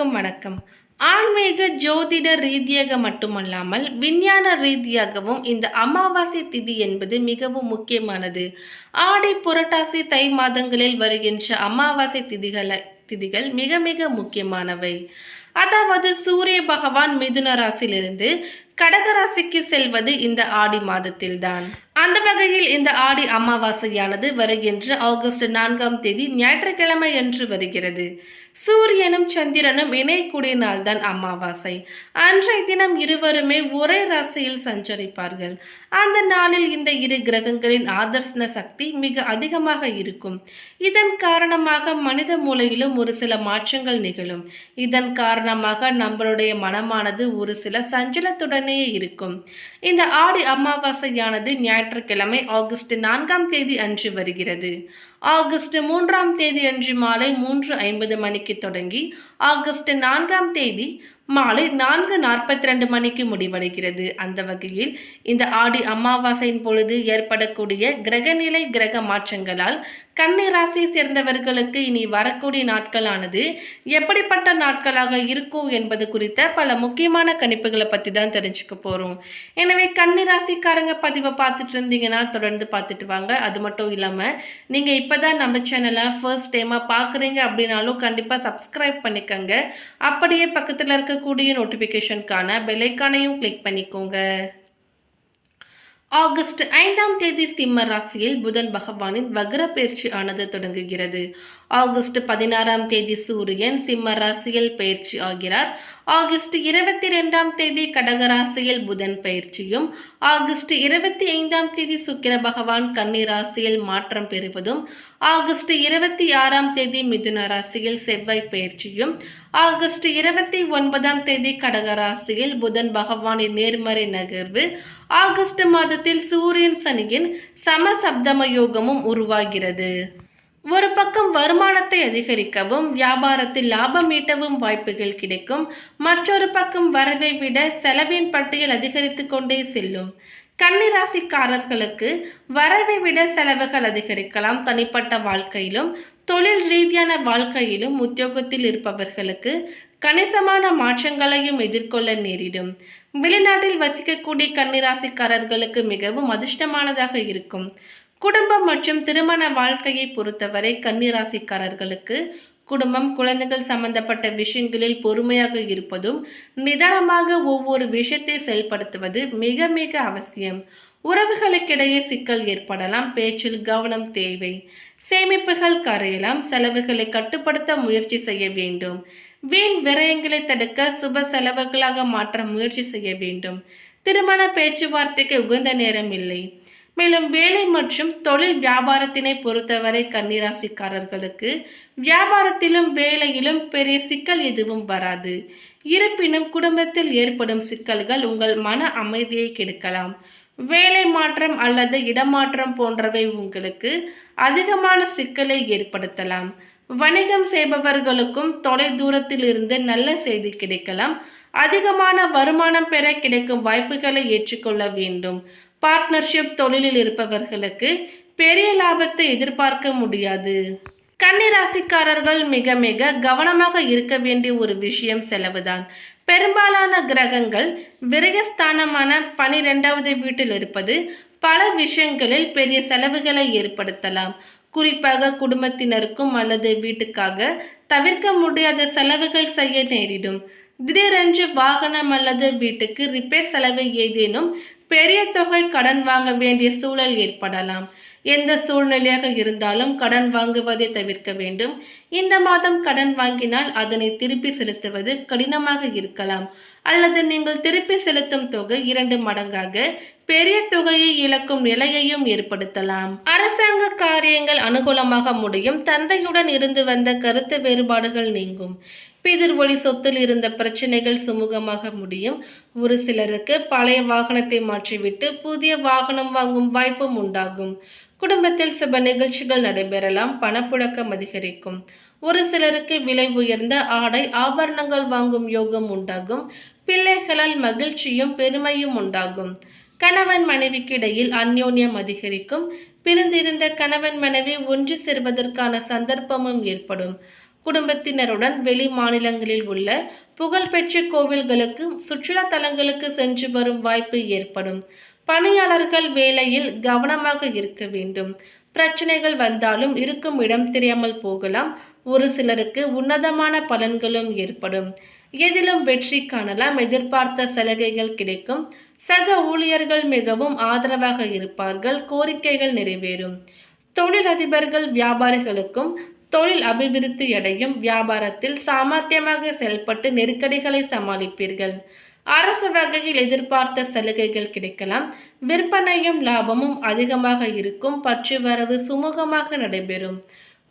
அனைவருக்கும் வணக்கம். ஆன்மீக ஜோதிட ரீதியாக மட்டுமல்லாமல் விஞ்ஞான ரீதியாகவும் இந்த அமாவாசை திதி என்பது மிகவும் முக்கியமானது. ஆடி புரட்டாசி தை மாதங்களில் வருகின்ற அமாவாசை திதிகளை திதிகள் மிக மிக முக்கியமானவை. அதாவது சூரிய பகவான் மிதுன ராசியிலிருந்து கடகராசிக்கு செல்வது இந்த ஆடி மாதத்தில்தான். அந்த வகையில் இந்த ஆடி அமாவாசையானது வருகின்ற ஆகஸ்ட் நான்காம் தேதி ஞாயிற்றுக்கிழமை என்று வருகிறது. சூரியனும் சந்திரனும் இணையக்கூடிய நாள்தான் அமாவாசை. அன்றைய தினம் இருவருமே ஒரே ராசியில் சஞ்சரிப்பார்கள். அந்த நாளில் இந்த இரு கிரகங்களின் ஆதர்சன சக்தி மிக அதிகமாக இருக்கும். இதன் காரணமாக மனித மூளையிலும் ஒரு சில மாற்றங்கள் நிகழும். இதன் காரணமாக நம்மளுடைய மனமானது ஒரு சில சஞ்சலத்துடனேயே இருக்கும். இந்த ஆடி அமாவாசையானது ஞாயிற்றுக்கிழமை ஆகஸ்ட் நான்காம் தேதி அன்று வருகிறது. ஆகஸ்ட் மூன்றாம் தேதி அன்று மாலை மூன்று ஐம்பது மணிக்கு தொடங்கி ஆகஸ்ட் நான்காம் தேதி மாலை நான்கு நாற்பத்தி ரெண்டு மணிக்கு முடிவடைகிறது. அந்த வகையில் இந்த ஆடி அமாவாசையின் பொழுது ஏற்படக்கூடிய கிரகநிலை கிரக மாற்றங்களால் கன்னி ராசியை சேர்ந்தவர்களுக்கு இனி வரக்கூடிய நாட்களானது எப்படிப்பட்ட நாட்களாக இருக்கும் என்பது குறித்த பல முக்கியமான கணிப்புகளை பற்றி தான் தெரிஞ்சுக்க போகிறோம் எனவே கன்னி ராசிக்காரங்க பதிவை பார்த்துட்டு இருந்தீங்கன்னா தொடர்ந்து பார்த்துட்டு வாங்க. அது மட்டும் இல்லாமல் நீங்கள் இப்போ தான் நம்ம சேனலை ஃபர்ஸ்ட் டைமாக பார்க்குறீங்க அப்படின்னாலும் கண்டிப்பாக சப்ஸ்கிரைப் பண்ணிக்கோங்க. அப்படியே பக்கத்தில் இருக்கக்கூடிய நோட்டிஃபிகேஷனுக்கான பெலைக்கானையும் கிளிக் பண்ணிக்கோங்க. ஆகஸ்ட் ஐந்தாம் தேதி சிம்ம ராசியில் புதன் பகவானின் வக்ர பயிற்சி ஆனது தொடங்குகிறது. ஆகஸ்ட் பதினாறாம் தேதி சூரியன் சிம்ம ராசியில் பயிற்சி ஆகிறார். ஆகஸ்ட் இருபத்தி ரெண்டாம் தேதி கடகராசியில் புதன் பயிற்சியும் ஆகஸ்ட் இருபத்தி ஐந்தாம் தேதி சுக்கிர பகவான் கன்னி ராசியில் மாற்றம் பெறுவதும் ஆகஸ்ட் இருபத்தி ஆறாம் தேதி மிதுன ராசியில் செவ்வாய் பயிற்சியும் ஆகஸ்ட் இருபத்தி ஒன்பதாம் தேதி கடகராசியில் புதன் பகவானின் நேர்மறை நகர்வு ஆகஸ்ட் மாதத்தில் சூரியன் சனியின் சமசப்தம யோகமும் உருவாகிறது. ஒரு பக்கம் வருமானத்தை அதிகரிக்கவும் வியாபாரத்தில் லாபம் ஈட்டவும் வாய்ப்புகள் கிடைக்கும். மற்றொரு பக்கம் வரவை விட செலவின் பட்டியல் அதிகரித்து கொண்டே செல்லும். கன்னிராசிக்காரர்களுக்கு வரவை விட செலவுகள் அதிகரிக்கலாம். தனிப்பட்ட வாழ்க்கையிலும் தொழில் ரீதியான வாழ்க்கையிலும் உத்தியோகத்தில் இருப்பவர்களுக்கு கணிசமான மாற்றங்களையும் எதிர்கொள்ள நேரிடும். வெளிநாட்டில் வசிக்கக்கூடிய கன்னிராசிக்காரர்களுக்கு மிகவும் அதிர்ஷ்டமானதாக இருக்கும். குடும்பம் மற்றும் திருமண வாழ்க்கையை பொறுத்தவரை கன்னிராசிக்காரர்களுக்கு குடும்பம் குழந்தைகள் சம்பந்தப்பட்ட விஷயங்களில் பொறுமையாக இருப்பதும் நிதானமாக ஒவ்வொரு விஷயத்தை செயல்படுத்துவது மிக மிக அவசியம். உறவுகளுக்கிடையே சிக்கல் ஏற்படலாம் பேச்சில் கவனம் தேவை. சேமிப்புகள் கரையலாம் செலவுகளை கட்டுப்படுத்த முயற்சி செய்ய வேண்டும். வீண் விரயங்களை தடுக்க சுப செலவுகளாக மாற்ற முயற்சி செய்ய வேண்டும். திருமண பேச்சுவார்த்தைக்கு உகந்த நேரம் இல்லை. மேலும் வேலை மற்றும் தொழில் வியாபாரத்தினை பொறுத்தவரை கன்னிராசிக்காரர்களுக்கு வியாபாரத்திலும் வேலையிலும் பெரிய சிக்கல் எதுவும் வராது. இருப்பினும் குடும்பத்தில் ஏற்படும் சிக்கல்கள் உங்கள் மன அமைதியை கெடுக்கலாம். வேலை மாற்றம் அல்லது இடமாற்றம் போன்றவை உங்களுக்கு அதிகமான சிக்கலை ஏற்படுத்தலாம். வணிகம் செய்பவர்களுக்கும் தொலை தூரத்தில் இருந்து நல்ல செய்தி கிடைக்கலாம். அதிகமான வருமானம் பெற கிடைக்கும் வாய்ப்புகளை ஏற்றுக்கொள்ள வேண்டும். பார்ட்னர்ஷிப் தொழிலில் இருப்பவர்களுக்கு பெரிய லாபத்தை எதிர்பார்க்க முடியாது. கன்னிராசிக்காரர்கள் மிக மிக கவனமாக இருக்க வேண்டிய ஒரு விஷயம் செலவுதான். பெரும்பாலான கிரகங்கள் விரயஸ்தானமான பனிரெண்டாவது வீட்டில் இருப்பது பல விஷயங்களில் பெரிய செலவுகளை ஏற்படுத்தலாம். குறிப்பாக குடும்பத்தினருக்கும் அல்லது வீட்டுக்காக தவிர்க்க முடியாத செலவுகள் செய்ய நேரிடும். திடீரென்று வாகனம் அல்லது வீட்டுக்கு ரிப்பேர் செலவு ஏதேனும் பெரிய தொகை கடன் வாங்க வேண்டிய சூழல் ஏற்படலாம். எந்த சூழ்நிலையாக இருந்தாலும் கடன் வாங்குவதை தவிர்க்க வேண்டும். இந்த மாதம் கடன் வாங்கினால் அதனை திருப்பி செலுத்துவது கடினமாக இருக்கலாம். அல்லது நீங்கள் திருப்பி செலுத்தும் தொகை இரண்டு மடங்காக பெரிய தொகையை இழக்கும் நிலையையும் ஏற்படுத்தலாம். அரசாங்க காரியங்கள் அனுகூலமாக முடியும். தந்தையுடன் இருந்து வந்த கருத்து வேறுபாடுகள் நீங்கும். பிதிர் ஒளி சொத்தில் இருந்த பிரச்சனைகள் சுமூகமாக முடியும். ஒரு சிலருக்கு பழைய வாகனத்தை மாற்றிவிட்டு புதிய வாகனம் வாங்கும் வாய்ப்பும் உண்டாகும். குடும்பத்தில் சுப நிகழ்ச்சிகள் நடைபெறலாம். பணப்புழக்கம் அதிகரிக்கும். ஒரு சிலருக்கு விலை உயர்ந்த ஆடை ஆபரணங்கள் வாங்கும் யோகம் உண்டாகும். பிள்ளைகளால் மகிழ்ச்சியும் பெருமையும் உண்டாகும். கணவன் மனைவிக்கு இடையில் அந்யோன்யம் அதிகரிக்கும். பிரிந்திருந்த கணவன் மனைவி ஒன்று சேர்வதற்கான சந்தர்ப்பமும் ஏற்படும். குடும்பத்தினருடன் வெளி மாநிலங்களில் உள்ள புகழ்பெற்ற கோவில்களுக்கு சுற்றுலா தலங்களுக்கு சென்று வரும் வாய்ப்பு ஏற்படும். பணியாளர்கள் வேலையில் கவனமாக இருக்க வேண்டும். பிரச்சனைகள் வந்தாலும் இருக்கும் இடம் தெரியாமல் போகலாம். ஒரு சிலருக்கு உன்னதமான பலன்களும் ஏற்படும். எதிலும் வெற்றி காணலாம். எதிர்பார்த்த சலுகைகள் கிடைக்கும். சக ஊழியர்கள் மிகவும் ஆதரவாக இருப்பார்கள். கோரிக்கைகள் நிறைவேறும். தொழிலதிபர்கள் வியாபாரிகளுக்கும் தொழில் அபிவிருத்தி அடையும் வியாபாரத்தில் சாமர்த்தியமாக செயல்பட்டு நெருக்கடிகளை சமாளிப்பீர்கள். அரசு வகையில் எதிர்பார்த்த சலுகைகள் கிடைக்கலாம். விற்பனையும் லாபமும் அதிகமாக இருக்கும். பற்று வரவு சுமூகமாக நடைபெறும்.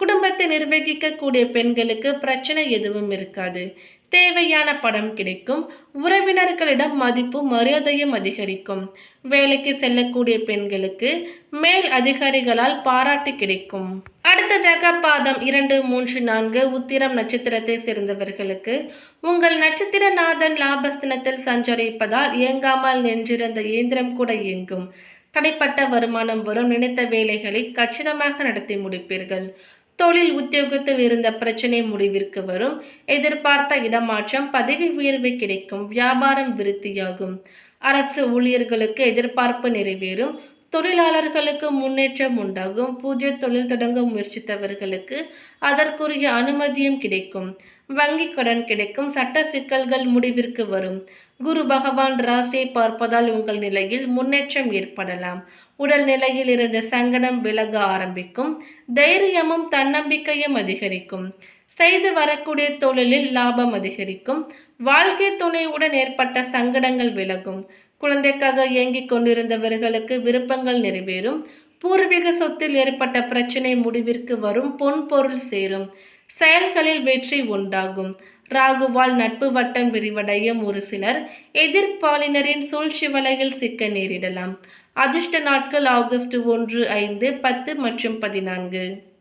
குடும்பத்தை நிர்வகிக்கக்கூடிய பெண்களுக்கு பிரச்சனை எதுவும் இருக்காது. தேவையான படம் கிடைக்கும். உறவினர்களிடம் மதிப்பு மரியாதையும் அதிகரிக்கும். வேலைக்கு செல்லக்கூடிய பெண்களுக்கு மேல் அதிகாரிகளால் பாராட்டு கிடைக்கும். அடுத்ததாக பாதம் இரண்டு மூன்று நான்கு உத்திரம் நட்சத்திரத்தை சேர்ந்தவர்களுக்கு உங்கள் நட்சத்திரநாதன் லாபஸ்தினத்தில் சஞ்சரிப்பதால் இயங்காமல் நின்றிருந்த இயந்திரம் கூட இயங்கும். தடைப்பட்ட வருமானம் வரும். நினைத்த வேலைகளை கச்சிதமாக நடத்தி முடிப்பீர்கள். தொழில் உத்தியோகத்தில் இருந்த பிரச்சனை முடிவிற்கு வரும். எதிர்பார்த்த இடமாற்றம் பதவி உயர்வு கிடைக்கும் வியாபாரம் விருத்தியாகும். அரசு ஊழியர்களுக்கு எதிர்பார்ப்பு நிறைவேறும். தொழிலாளர்களுக்கு முன்னேற்றம் உண்டாகும். புதிய தொழில் தொடங்க முயற்சித்தவர்களுக்கு அதற்குரிய அனுமதியும் கிடைக்கும். வங்கி கடன் கிடைக்கும். சட்ட சிக்கல்கள் முடிவிற்கு வரும். குரு பகவான் ராசியை பார்ப்பதால் உங்கள் நிலையில் முன்னேற்றம் ஏற்படலாம். உடல் நிலையில் இருந்த சங்கடம் விலக ஆரம்பிக்கும். தைரியமும் தன்னம்பிக்கையும் அதிகரிக்கும். செய்து வரக்கூடிய தொழிலில் லாபம் அதிகரிக்கும். வாழ்க்கை துணையுடன் ஏற்பட்ட சங்கடங்கள் விலகும். குழந்தைக்காக இயங்கிக் கொண்டிருந்தவர்களுக்கு விருப்பங்கள் நிறைவேறும். பூர்வீக சொத்தில் ஏற்பட்ட பிரச்சனை முடிவிற்கு வரும். பொன் பொருள் சேரும். செயல்களில் வெற்றி உண்டாகும். ராகுவால் நட்பு வட்டம் விரிவடையும் ஒரு சிலர் எதிர்ப்பாளினரின் சூழ்ச்சி வலையில் சிக்க நேரிடலாம். அதிர்ஷ்ட நாட்கள் ஆகஸ்ட் ஒன்று ஐந்து பத்து மற்றும் பதினான்கு.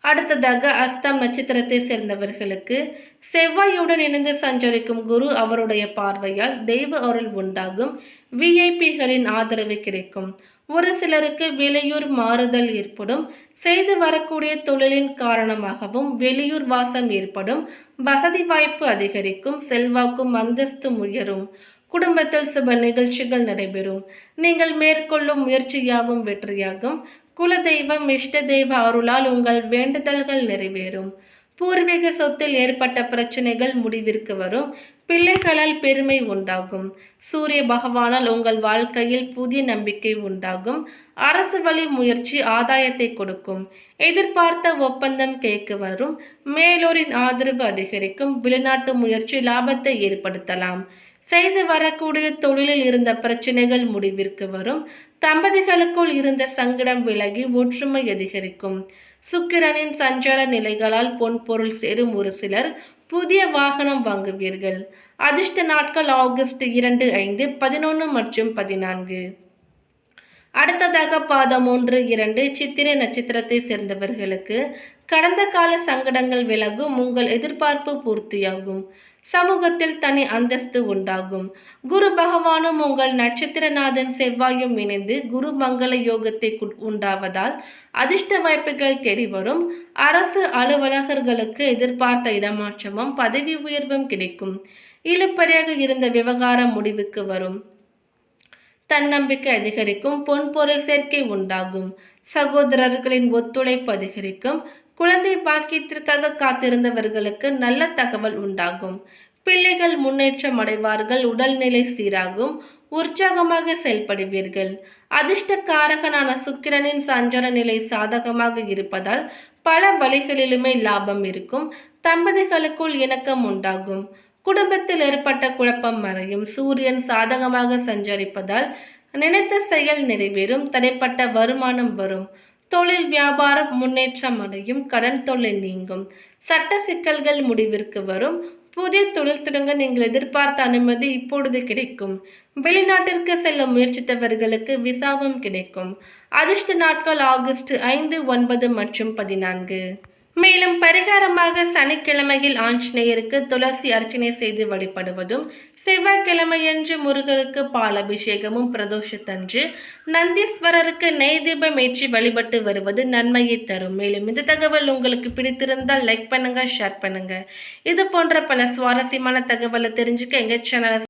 அடுத்ததாக அஸ்தம் நட்சத்திரத்தை சேர்ந்தவர்களுக்கு செவ்வாயுடன் இணைந்து சஞ்சரிக்கும் குரு அவருடைய பார்வையால் தெய்வ அருள் உண்டாகும். விஐபிகளின் ஆதரவு கிடைக்கும். ஒரு சிலருக்கு வெளியூர் மாறுதல் ஏற்படும் செய்து வரக்கூடிய தொழிலின் காரணமாகவும் வெளியூர் வாசம் ஏற்படும் வசதி வாய்ப்பு அதிகரிக்கும் செல்வாக்கும் அந்தஸ்தும் உயரும் குடும்பத்தில் சுப நிகழ்ச்சிகள் நடைபெறும். நீங்கள் மேற்கொள்ளும் முயற்சியாகவும் வெற்றியாகும். குலதெய்வம் இஷ்ட தெய்வ அருளால் உங்கள் வேண்டுதல்கள் நிறைவேறும். பூர்வீக சொத்தில் ஏற்பட்ட பிரச்சனைகள் முடிவிற்கு வரும். பிள்ளைகளால் பெருமை உண்டாகும். சூரிய பகவானால் உங்கள் வாழ்க்கையில் புதிய நம்பிக்கை உண்டாகும். அரசு வழி முயற்சி ஆதாயத்தை கொடுக்கும். எதிர்பார்த்த ஒப்பந்தம் கேட்க வரும். மேலோரின் ஆதரவு அதிகரிக்கும். வெளிநாட்டு முயற்சி லாபத்தை ஏற்படுத்தலாம். செய்து வரக்கூடிய தொழிலில் இருந்த பிரச்சனைகள் முடிவிற்கு வரும். தம்பதிகளுக்குள் இருந்த சங்கடம் விலகி ஒற்றுமை அதிகரிக்கும். சுக்கிரனின் சஞ்சார நிலைகளால் பொன்பொருள் சேரும் ஒரு சிலர் புதிய வாகனம் வாங்குவீர்கள். அதிர்ஷ்ட நாட்கள் ஆகஸ்ட் இரண்டு ஐந்து பதினொன்று மற்றும் பதினான்கு. அடுத்ததாக பாதம் ஒன்று இரண்டு சித்திரை நட்சத்திரத்தை சேர்ந்தவர்களுக்கு கடந்த கால சங்கடங்கள் விலகும் உங்கள் எதிர்பார்ப்பு பூர்த்தியாகும். சமூகத்தில் தனி அந்தஸ்து உண்டாகும். குரு பகவானும் உங்கள் நட்சத்திரநாதன் செவ்வாயும் இணைந்து குரு மங்கள யோகத்தை உண்டாவதால் அதிர்ஷ்ட வாய்ப்புகள் தெரிவரும். அரசு அலுவலகர்களுக்கு எதிர்பார்த்த இடமாற்றமும் பதவி உயர்வும் கிடைக்கும். இழுப்பறையாக இருந்த விவகாரம் முடிவுக்கு வரும். தன்னம்பிக்கை அதிகரிக்கும் பொன்பொருள் சேர்க்கை உண்டாகும். சகோதரர்களின் ஒத்துழைப்பு அதிகரிக்கும். குழந்தை பாக்கியத்திற்காக காத்திருந்தவர்களுக்கு நல்ல தகவல் உண்டாகும். பிள்ளைகள் முன்னேற்றம் அடைவார்கள் உடல்நிலை சீராகும் உற்சாகமாக செயல்படுவீர்கள். அதிர்ஷ்டக்காரகனான சுக்கிரனின் சஞ்சார நிலை சாதகமாக இருப்பதால் பல வழிகளிலுமே லாபம் இருக்கும் தம்பதிகளுக்குள் இணக்கம் உண்டாகும். குடும்பத்தில் ஏற்பட்ட குழப்பம் மறையும். சூரியன் சாதகமாக சஞ்சரிப்பதால் நினைத்த செயல் நிறைவேறும் தடைப்பட்ட வருமானம் வரும். தொழில் வியாபாரம் முன்னேற்றம் அடையும் கடன் தொல்லை நீங்கும். சட்ட சிக்கல்கள் முடிவிற்கு வரும். புதிய தொழில் தொடங்க நீங்கள் எதிர்பார்த்த அனுமதி இப்பொழுது கிடைக்கும். வெளிநாட்டிற்கு செல்ல முயற்சித்தவர்களுக்கு விசாவும் கிடைக்கும். அதிர்ஷ்ட நாட்கள் ஆகஸ்ட் ஐந்து ஒன்பது மற்றும் பதினான்கு. மேலும் பரிகாரமாக சனிக்கிழமையில் ஆஞ்சநேயருக்கு துளசி அர்ச்சனை செய்து வழிபடுவதும் செவ்வாய்க்கிழமையன்று முருகருக்கு பால் அபிஷேகமும் பிரதோஷத்தன்று நந்தீஸ்வரருக்கு நெய் தீபம் ஏற்றி வழிபட்டு வருவது நன்மையை தரும். மேலும் இந்த தகவல் உங்களுக்கு பிடித்திருந்தால் லைக் பண்ணுங்க ஷேர் பண்ணுங்க. இது போன்ற பல சுவாரஸ்யமான தகவலை தெரிஞ்சுக்க எங்கள் சேனலை